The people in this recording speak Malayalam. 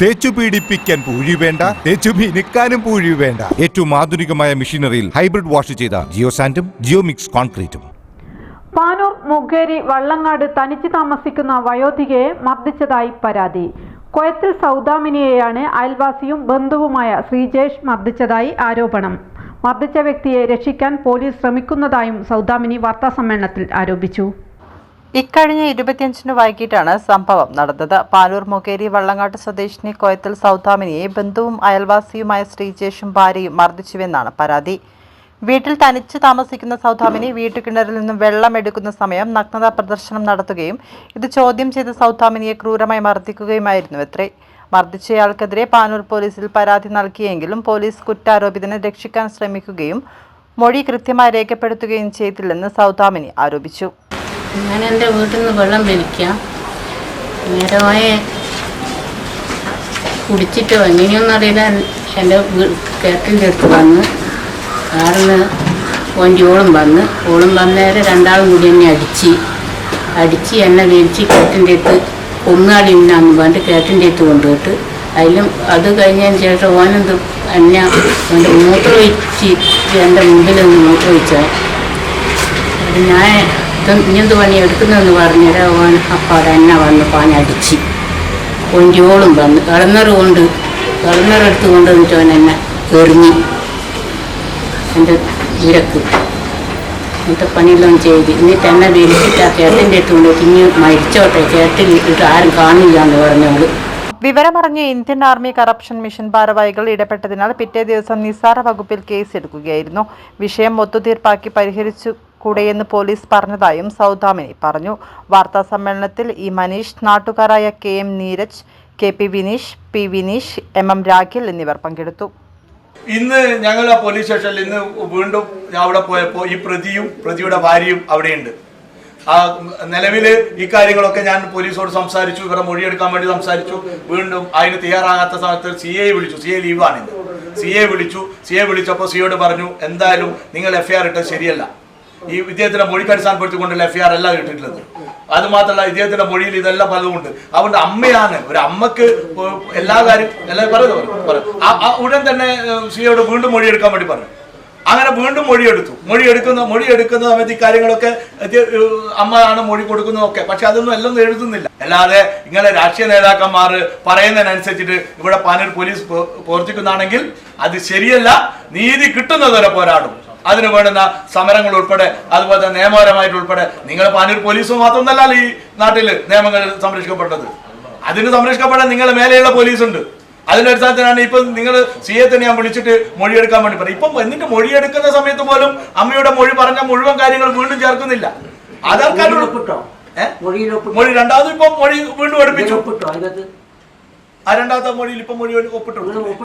തേച്ചു പീഡിപ്പിക്കാൻ പൂഴി വേണ്ട തേച്ചു മിനുക്കാനും പൂഴി വേണ്ട. ഏറ്റവും ആധുനികമായ മെഷീനറിയിൽ ഹൈബ്രിഡ് വാഷ് ചെയ്ത ജിയോ സാൻഡും ജിയോ മിക്സ് കോൺക്രീറ്റും. പാനൂർ മുഖേരി വള്ളങ്ങാട് തനിച്ച് താമസിക്കുന്ന വയോധികയെ മർദ്ദിച്ചതായി പരാതി. കൊയത്തിൽ സൗദാമിനിയെയാണ് അയൽവാസിയും ബന്ധുവുമായ ശ്രീജേഷ് മർദ്ദിച്ചതായി ആരോപണം. മർദ്ദിച്ച വ്യക്തിയെ രക്ഷിക്കാൻ പോലീസ് ശ്രമിക്കുന്നതായും സൗദാമിനി വാർത്താസമ്മേളനത്തിൽ ആരോപിച്ചു. ഇക്കഴിഞ്ഞ ഇരുപത്തിയഞ്ചിന് വൈകിട്ടാണ് സംഭവം നടന്നത്. പാലൂർ മുഖേരി വള്ളങ്ങാട്ട് സ്വദേശിനി കോയത്തിൽ സൗദാമിനിയെ ബന്ധുവും അയൽവാസിയുമായ ശ്രീജേഷും ഭാര്യയും മർദ്ദിച്ചുവെന്നാണ് പരാതി. വീട്ടിൽ തനിച്ച് താമസിക്കുന്ന സൗദാമിനി വീട്ടുകിണറിൽ നിന്നും വെള്ളം എടുക്കുന്ന സമയം നഗ്നത പ്രദർശനം നടത്തുകയും ഇത് ചോദ്യം ചെയ്ത സൗദാമിനിയെ ക്രൂരമായി മർദ്ദിക്കുകയുമായിരുന്നു എത്രേ. മർദ്ദിച്ചയാൾക്കെതിരെ പാനൂർ പോലീസിൽ പരാതി നൽകിയെങ്കിലും പോലീസ് കുറ്റാരോപിതനെ രക്ഷിക്കാൻ ശ്രമിക്കുകയും മൊഴി കൃത്യമായി രേഖപ്പെടുത്തുകയും ചെയ്തില്ലെന്ന് സൗദാമിനി ആരോപിച്ചു. ഞാൻ എന്റെ വീട്ടിൽ നിന്ന് വെള്ളം വലിക്കാം നേരമായ കുടിച്ചിട്ടോ എങ്ങനെയൊന്നും അറിയില്ല. എന്റെ കേട്ടിന്റെ അടുത്ത് വന്ന് ആടുന്ന് ഓന്റെ ഓളും വന്ന്. ഓളും വന്നേരം രണ്ടാളും കൂടി എന്നെ അടിച്ച് അടിച്ച് എന്നെ വേടിച്ച് കേട്ടിന്റെ അടുത്ത് കൊന്നാടി ഇന്നാന്ന് പറഞ്ഞിട്ട് കേട്ടിന്റെ അടുത്ത് കൊണ്ടുപോയിട്ട് അതിലും അത് കഴിഞ്ഞതിന് ശേഷം ഓനെന്ത് എന്നെ എന്റെ മൂത്രം വെച്ച് എന്റെ മുമ്പിൽ നിന്ന് മൂത്രം വെച്ചാൽ ഞാൻ ഇങ്ങനത്തെ പണി എടുക്കുന്നതെന്ന് പറഞ്ഞാൽ ഓൻ അപ്പാടെ എന്നെ വന്ന് പാഞ്ഞടിച്ച്. കൊഞ്ചോളും വന്ന്. കിളന്നറ് കൊണ്ട് കിളന്നറെടുത്ത് കൊണ്ട് വന്നിട്ട് ഓൻ എന്നെ എറിഞ്ഞു. എന്റെ വിരക്ക്. ഇന്നത്തെ പണിയെല്ലാം ചെയ്ത്. എന്നിട്ട് എന്നെ വിരിച്ചിട്ട് ആ ചേട്ടന്റെ അടുത്ത് കൊണ്ട് ഇനി മരിച്ചോട്ടെ. ചേട്ടൻ ഇട്ട് ആരും കാണില്ല എന്ന് പറഞ്ഞവൾ. വിവരമറിഞ്ഞ ഇന്ത്യൻ ആർമി കറപ്ഷൻ മിഷൻ ഭാരവാഹികൾ ഇടപെട്ടതിനാൽ പിറ്റേ ദിവസം നിസ്സാര വകുപ്പിൽ കേസെടുക്കുകയായിരുന്നു. വിഷയം ഒത്തുതീർപ്പാക്കി പരിഹരിച്ചു കൂടെയെന്ന് പോലീസ് പറഞ്ഞതായും സൗദാമിനി പറഞ്ഞു. വാർത്താ സമ്മേളനത്തിൽ ഇ മനീഷ് നാട്ടുകാരായ K M Neeraj K P Vineesh P Vineesh M M Rakhil എന്നിവർ പങ്കെടുത്തു. ഇന്ന് ഞങ്ങൾ ആ പോലീസ് സ്റ്റേഷനിൽ ഇന്ന് വീണ്ടും അവിടെ പോയപ്പോൾ ഈ പ്രതിയും പ്രതിയുടെ ഭാര്യയും അവിടെയുണ്ട്. ആ നിലവിൽ ഈ കാര്യങ്ങളൊക്കെ ഞാൻ പോലീസോട് സംസാരിച്ചു ഇവരെ മൊഴിയെടുക്കാൻ വേണ്ടി സംസാരിച്ചു. വീണ്ടും അതിന് തയ്യാറാകാത്ത സമയത്ത് സി എ വിളിച്ചു സി എ ലീവാണ് സി എ വിളിച്ചു സി എ വിളിച്ചപ്പോൾ സിയോട് പറഞ്ഞു എന്തായാലും നിങ്ങൾ എഫ്ഐആർ ഇട്ടത് ശരിയല്ല. ഈ ഇദ്ദേഹത്തിന്റെ മൊഴിക്ക് അടിസ്ഥാനപ്പെടുത്തിക്കൊണ്ടല്ല എഫ് ആർ എല്ലാം ഇട്ടിട്ടുള്ളത്. അത് മാത്രമല്ല ഇദ്ദേഹത്തിന്റെ മൊഴിയിൽ ഇതെല്ലാം പലതുമുണ്ട്. അതുകൊണ്ട് അമ്മയാണ് ഒരു അമ്മയ്ക്ക് എല്ലാ കാര്യം എല്ലാം പറയുന്നത് പറഞ്ഞു ഉടൻ തന്നെ സിയോട് വീണ്ടും മൊഴിയെടുക്കാൻ വേണ്ടി പറഞ്ഞു. അങ്ങനെ വീണ്ടും മൊഴിയെടുത്തു മൊഴിയെടുക്കുന്ന മൊഴിയെടുക്കുന്ന സമയത്ത് ഈ കാര്യങ്ങളൊക്കെ അമ്മയാണ് മൊഴി കൊടുക്കുന്നതൊക്കെ പക്ഷെ അതൊന്നും എല്ലാം എഴുതുന്നില്ല. അല്ലാതെ ഇങ്ങനെ രാഷ്ട്രീയ നേതാക്കന്മാർ പറയുന്നതിനനുസരിച്ചിട്ട് ഇവിടെ പാനൂർ പോലീസ് പ്രവ- പ്രവർത്തിക്കുന്നതാണെങ്കിൽ അത് ശരിയല്ല. നീതി കിട്ടുന്നതുവരെ പോരാടും. അതിന് വേണ്ടുന്ന സമരങ്ങൾ ഉൾപ്പെടെ അതുപോലെ തന്നെ നിയമപരമായിട്ട് ഉൾപ്പെടെ നിങ്ങൾ പാനൂർ പോലീസ് മാത്രമൊന്നല്ല ഈ നാട്ടിൽ നിയമങ്ങൾ സംരക്ഷിക്കപ്പെട്ടത്. അതിന് സംരക്ഷിക്കപ്പെടാൻ നിങ്ങളെ മേലെയുള്ള പോലീസുണ്ട്. അതിന്റെ അടിസ്ഥാനത്തിലാണ് ഇപ്പം നിങ്ങൾ സി എ തന്നെ ഞാൻ വിളിച്ചിട്ട് മൊഴിയെടുക്കാൻ വേണ്ടി പറയും ഇപ്പം എന്നിട്ട് മൊഴിയെടുക്കുന്ന സമയത്ത് പോലും അമ്മയുടെ മൊഴി പറഞ്ഞ മുഴുവൻ കാര്യങ്ങൾ വീണ്ടും ചേർക്കുന്നില്ല. ആധാർ കാർഡ്? മൊഴി രണ്ടാമത് ഇപ്പം മൊഴി വീണ്ടും എടുപ്പിച്ചു. ആ രണ്ടാമത്തെ മൊഴിയിൽ ഇപ്പം മൊഴി ഒപ്പിട്ടു